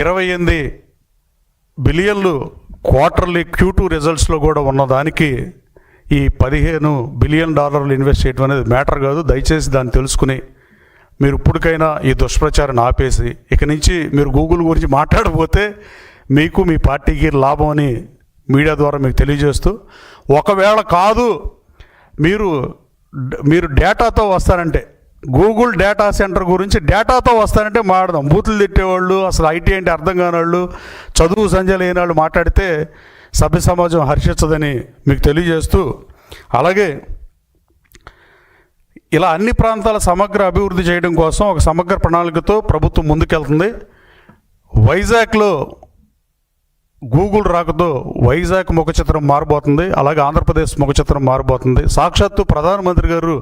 ఇరవై ఎనిమిది బిలియన్లు క్వార్టర్లీ క్యూ టూ రిజల్ట్స్లో కూడా ఉన్నదానికి ఈ పదిహేను బిలియన్ డాలర్లు ఇన్వెస్ట్ చేయడం అనేది మ్యాటర్ కాదు. దయచేసి దాన్ని తెలుసుకుని మీరు ఇప్పటికైనా ఈ దుష్ప్రచారాన్ని ఆపేసి ఇక నుంచి మీరు గూగుల్ గురించి మాట్లాడబోతే మీకు మీ పార్టీకి లాభం అని మీడియా ద్వారా మీకు తెలియజేస్తూ ఒకవేళ కాదు మీరు మీరు డేటాతో వస్తారంటే గూగుల్ డేటా సెంటర్ గురించి డేటాతో వస్తానంటే మాడదాం బూతులు తిట్టేవాళ్ళు అసలు ఐటీ అంటే అర్థం కాని వాళ్ళు చదువు సంజయ్ లేని వాళ్ళు మాట్లాడితే సభ్య సమాజం హర్షించదని మీకు తెలియజేస్తూ అలాగే ఇలా అన్ని ప్రాంతాల సమగ్ర అభివృద్ధి చేయడం కోసం ఒక సమగ్ర ప్రణాళికతో ప్రభుత్వం ముందుకెళ్తుంది. వైజాగ్లో గూగుల్ రాకతో వైజాగ్ ముఖ చిత్రం మారబోతుంది అలాగే ఆంధ్రప్రదేశ్ ముఖ చిత్రం మారబోతుంది. సాక్షాత్తు ప్రధానమంత్రి గారు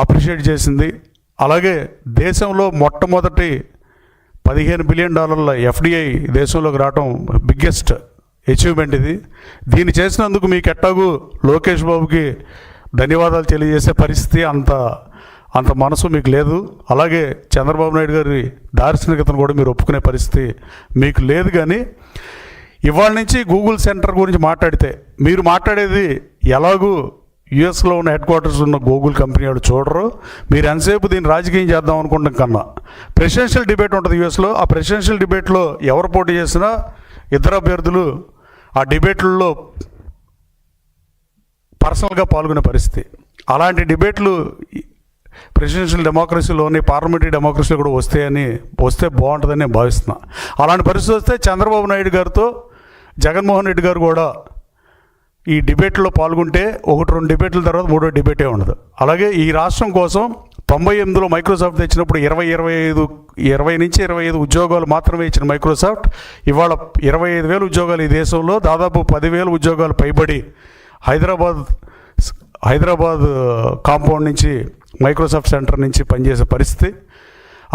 అప్రిషియేట్ చేసింది. అలాగే దేశంలో మొట్టమొదటి పదిహేను బిలియన్ డాలర్ల ఎఫ్డిఐ దేశంలోకి రావటం బిగ్గెస్ట్ అచీవ్మెంట్ ఇది. దీన్ని చేసినందుకు మీకు ఎట్టాగు లోకేష్ బాబుకి ధన్యవాదాలు తెలియజేసే పరిస్థితి అంత అంత మనసు మీకు లేదు. అలాగే చంద్రబాబు నాయుడు గారి దార్శనికతను కూడా మీరు ఒప్పుకునే పరిస్థితి మీకు లేదు కానీ ఇవాళ నుంచి గూగుల్ సెంటర్ గురించి మాట్లాడితే మీరు మాట్లాడేది ఎలాగూ యుఎస్లో ఉన్న హెడ్ క్వార్టర్స్ ఉన్న గూగుల్ కంపెనీ వాడు చూడరు. మీరు ఎంతసేపు దీన్ని రాజకీయం చేద్దాం అనుకుంటాం కన్నా. ప్రెసిడెన్షియల్ డిబేట్ ఉంటుంది యుఎస్లో. ఆ ప్రెసిడెన్షియల్ డిబేట్లో ఎవరు పోటీ చేసినా ఇద్దరు అభ్యర్థులు ఆ డిబేట్లలో పర్సనల్గా పాల్గొనే పరిస్థితి. అలాంటి డిబేట్లు ప్రెసిడెన్షియల్ డెమోక్రసీలోని పార్లమెంటరీ డెమోక్రసీలో కూడా వస్తాయని వస్తే బాగుంటుందని నేను భావిస్తున్నా. అలాంటి పరిస్థితి వస్తే చంద్రబాబు నాయుడు గారితో జగన్మోహన్ రెడ్డి గారు కూడా ఈ డిబేట్లో పాల్గొంటే ఒకటి రెండు డిబేట్ల తర్వాత మూడో డిబేటే ఉండదు. అలాగే ఈ రాష్ట్రం కోసం తొంభై ఎనిమిదిలో మైక్రోసాఫ్ట్ తెచ్చినప్పుడు ఇరవై ఇరవై ఐదు ఇరవై నుంచి ఇరవై ఐదు ఉద్యోగాలు మాత్రమే ఇచ్చిన మైక్రోసాఫ్ట్. ఇవాళ ఇరవై ఐదు వేల ఉద్యోగాలు ఈ దేశంలో దాదాపు పదివేల ఉద్యోగాలు పైబడి హైదరాబాద్ హైదరాబాద్ కాంపౌండ్ నుంచి మైక్రోసాఫ్ట్ సెంటర్ నుంచి పనిచేసే పరిస్థితి.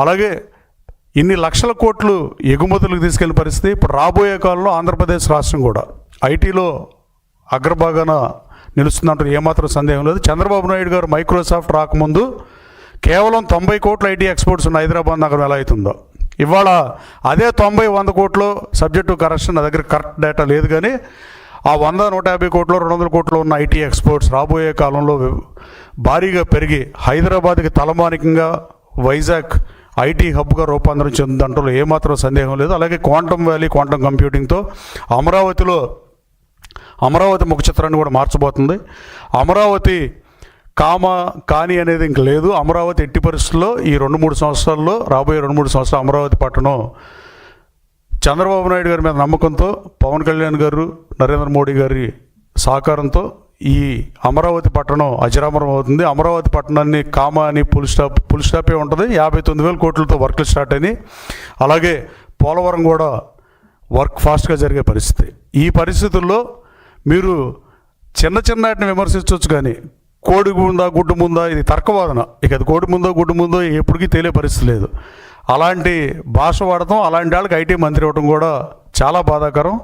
అలాగే ఇన్ని లక్షల కోట్లు ఎగుమతులకు తీసుకెళ్ళిన పరిస్థితి. ఇప్పుడు రాబోయే కాలంలో ఆంధ్రప్రదేశ్ రాష్ట్రం కూడా ఐటీలో అగ్రభాగాన నిలుస్తుందంటూ ఏమాత్రం సందేహం లేదు. చంద్రబాబు నాయుడు గారు మైక్రోసాఫ్ట్ రాకముందు కేవలం తొంభై కోట్ల ఐటీ ఎక్స్పోర్ట్స్ ఉన్న హైదరాబాద్ నగరం ఎలా అవుతుందో ఇవాళ అదే తొంభై వంద కోట్లు సబ్జెక్టు కరెక్షన్ నా దగ్గర కరెక్ట్ డేటా లేదు కానీ ఆ వంద నూట యాభై కోట్లు రెండు వందల కోట్లు ఉన్న ఐటీ ఎక్స్పోర్ట్స్ రాబోయే కాలంలో భారీగా పెరిగి హైదరాబాద్కి తలమానికంగా వైజాగ్ ఐటీ హబ్గా రూపాంతరం చెందుదంటూ ఏమాత్రం సందేహం లేదు. అలాగే క్వాంటమ్ వ్యాలీ క్వాంటమ్ కంప్యూటింగ్తో అమరావతిలో అమరావతి ముఖ చిత్రాన్ని కూడా మార్చబోతుంది. అమరావతి కామ కాని అనేది ఇంక లేదు. అమరావతి ఎట్టి పరిస్థితుల్లో ఈ రెండు మూడు సంవత్సరాల్లో రాబోయే రెండు మూడు సంవత్సరాలు అమరావతి పట్టణం చంద్రబాబు నాయుడు గారి మీద నమ్మకంతో పవన్ కళ్యాణ్ గారు నరేంద్ర మోడీ గారి సహకారంతో ఈ అమరావతి పట్టణం అజరామరం అవుతుంది. అమరావతి పట్టణాన్ని కామ అని పుల్ స్టాప్ పుల్ స్టాపే ఉంటుంది. యాభై తొమ్మిది వేల కోట్లతో వర్క్లు స్టార్ట్ అయినాయి. అలాగే పోలవరం కూడా వర్క్ ఫాస్ట్గా జరిగే పరిస్థితి. ఈ పరిస్థితుల్లో మీరు చిన్న చిన్నటిని విమర్శించవచ్చు కానీ కోడి ముందా గుడ్డు ముందా ఇది తర్కవాదన. ఇక అది కోడి ముందో గుడ్డు ముందో ఎప్పటికీ తెలియ పరిస్థితి లేదు. అలాంటి భాష వాడటం అలాంటి వాళ్ళకి ఐటీ మంత్రి ఇవ్వడం కూడా చాలా బాధాకరం.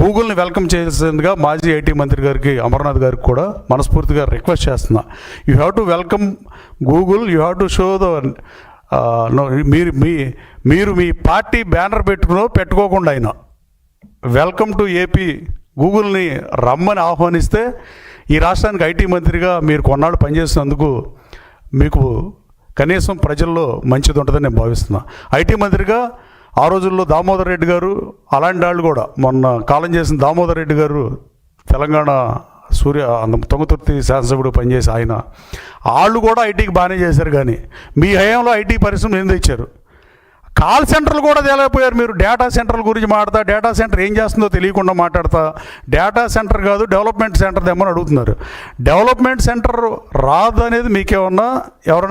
గూగుల్ని వెల్కమ్ చేసేందుగా మాజీ ఐటీ మంత్రి గారికి అమర్నాథ్ గారికి కూడా మనస్ఫూర్తిగా రిక్వెస్ట్ చేస్తున్నా. You have to welcome Google you have to show the మీరు మీ మీరు మీ పార్టీ బ్యానర్ పెట్టుకునో పెట్టుకోకుండా అయినా. వెల్కమ్ టు ఏపీ గూగుల్ని రమ్మని ఆహ్వానిస్తే ఈ రాష్ట్రానికి ఐటీ మంత్రిగా మీరు కొన్నాళ్ళు పనిచేసినందుకు మీకు కనీసం ప్రజల్లో మంచిది ఉంటుందని నేను భావిస్తున్నాను ఐటీ మంత్రిగా ఆ రోజుల్లో దామోదర్ రెడ్డి గారు అలాంటి వాళ్ళు కూడా మొన్న కాలం చేసిన దామోదర్ రెడ్డి గారు తెలంగాణ సూర్య తొంగతుర్తి శాసనసభ్యుడు పనిచేసి ఆయన. వాళ్ళు కూడా ఐటీకి బాగానే చేశారు కానీ మీ హయాంలో ఐటీ పరిశ్రమ ఏం తెచ్చారు కాల్ సెంటర్లు కూడా తేలేకపోయారు మీరు. డేటా సెంటర్ల గురించి మాట్లాడతా డేటా సెంటర్ ఏం చేస్తుందో తెలియకుండా మాట్లాడతా. డేటా సెంటర్ కాదు డెవలప్మెంట్ సెంటర్ తెమ్మని అడుగుతున్నారు. డెవలప్మెంట్ సెంటర్ రాదు అనేది మీకేమన్నా ఎవరైనా